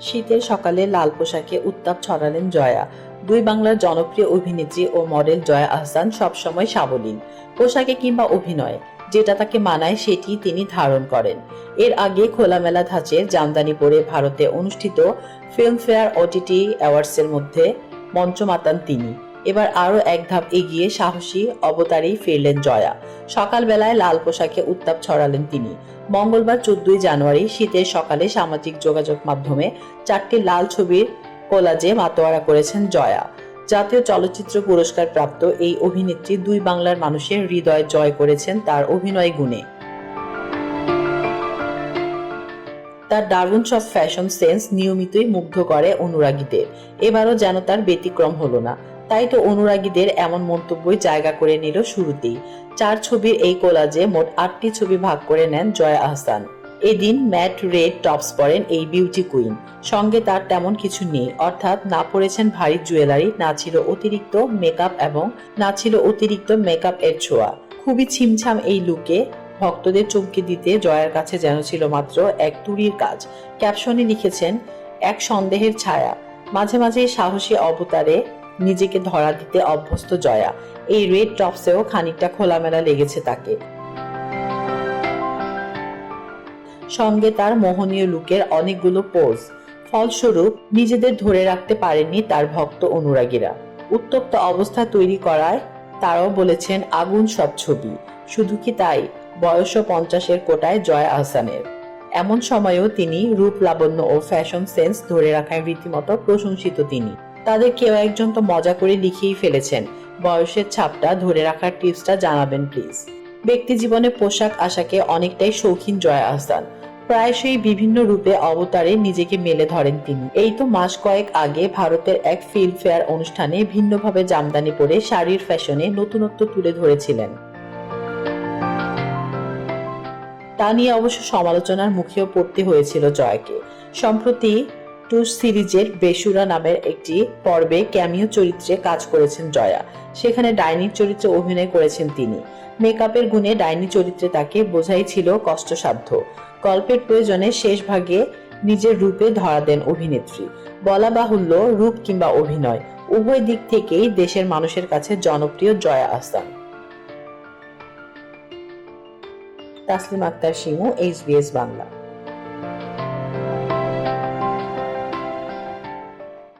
শীতের সকালে লাল পোশাকে উত্তাপ ছড়ালেন জয়া। দুই বাংলার জনপ্রিয় অভিনেত্রী ও মডেল জয়া আহসান সবসময় সাবলীল, পোশাকে কিংবা অভিনয়ে। যেটা তাকে মানায়, সেটি তিনি ধারণ করেন। এর আগে খোলামেলা ধাঁচের জামদানি পরে ভারতে অনুষ্ঠিত ফিল্মফেয়ার ওটিটি অ্যাওয়ার্ডসের মধ্যে মঞ্চ মাতান তিনি। এবার আরও এক ধাপ এগিয়ে সাহসী অবতারেই ফিরলেন জয়া। সকালবেলায় লাল পোশাকে উত্তাপ ছড়ালেন তিনি। মঙ্গলবার চোদ্দই জানুয়ারি শীতের সকালে সামাজিক যোগাযোগ মাধ্যমে চারটি লাল ছবির কোলাজে মাতোয়ারা করেছেন জয়া। জাতীয় চলচ্চিত্র পুরস্কার প্রাপ্ত এই অভিনেত্রী দুই বাংলার মানুষের হৃদয় জয় করেছেন তার অভিনয় গুণে। তার দারুণ সব ফ্যাশন সেন্স নিয়মিতই মুগ্ধ করে অনুরাগীদের। এবারও যেন তার ব্যতিক্রম হলো না। তাই তো অনুরাগীদের এমন মন্তব্যই জায়গা করে নিল শুরুতেই। চার ছবির এই কোলাজে মোট আটটি ছবি ভাগ করে নেন জয়া আহসান। এদিন ম্যাট রেড টপস পরেন এই বিউটি কুইন। সঙ্গে তার তেমন কিছু নেই, অর্থাৎ না পরেছেন ভারী জুয়েলারি, না ছিল অতিরিক্ত মেকআপ এবং না ছিল অতিরিক্ত মেকআপ এর ছোঁয়া। খুবই ছিমছাম এই লুকে ভক্তদের চমকে দিতে জয়ার কাছে যেন ছিল মাত্র এক তুরির কাজ। ক্যাপশনে লিখেছেন, এক সন্দেহের ছায়া। মাঝে মাঝে সাহসী অবতারে নিজেকে ধরা দিতে অভ্যস্ত জয়া। এই রেড টপসেও খানিকটা খোলামেলা লেগেছে তাকে। সঙ্গে তার মোহনীয় লুকের অনেকগুলো পোজ। ফলস্বরূপ, নিজেদের ধরে রাখতে পারেননি তার ভক্ত অনুরাগীরা। উত্তপ্ত অবস্থা তৈরি করায় তারাও বলেছেন, আগুন সব ছবি। শুধু কি তাই? বয়স পঞ্চাশের কোটায় জয় আহসানের। এমন সময়েও তিনি রূপ লাবণ্য ও ফ্যাশন সেন্স ধরে রাখায় রীতিমতো প্রশংসিত তিনি। তাদের কেউ একজন তো মজা করে লিখেই ফেলেছেন, বয়সের ছাপটা ধরে রাখার টিপসটা জানাবেন প্লিজ। ব্যক্তি জীবনে পোশাক আশাকে অনেকটাই শৌখিন জয় আহসান। প্রায়শই বিভিন্ন রূপে অবতারে নিজেকে মেলে ধরেন তিনি। এই তো মাস কয়েক আগে ভারতের এক ফিল্মফেয়ার অনুষ্ঠানে ভিন্নভাবে জামদানি পরে শাড়ির ফ্যাশনে নতুনত্ব তুলে ধরেছিলেন। তা নিয়ে অবশ্য সমালোচনার মুখেও পড়তে হয়েছিল জয়কে। সম্প্রতি টু সিরিজের বেসুরা নামের একটি পর্বে ক্যামিও চরিত্রে কাজ করেছেন জয়া। সেখানে ডাইনির চরিত্রে অভিনয় করেছেন তিনি। মেকআপের গুণে ডাইনি চরিত্রে তাকে বোঝাই ছিল কষ্টসাধ্য। গল্পের প্রয়োজনে শেষ ভাগে নিজের রূপে ধরা দেন অভিনেত্রী। বলা বাহুল্য রূপ কিংবা অভিনয়, উভয় দিক থেকেই দেশের মানুষের কাছে জনপ্রিয় জয়া আহসান। তাসলিম আক্তার সিংহ এইচবিএস বাংলা।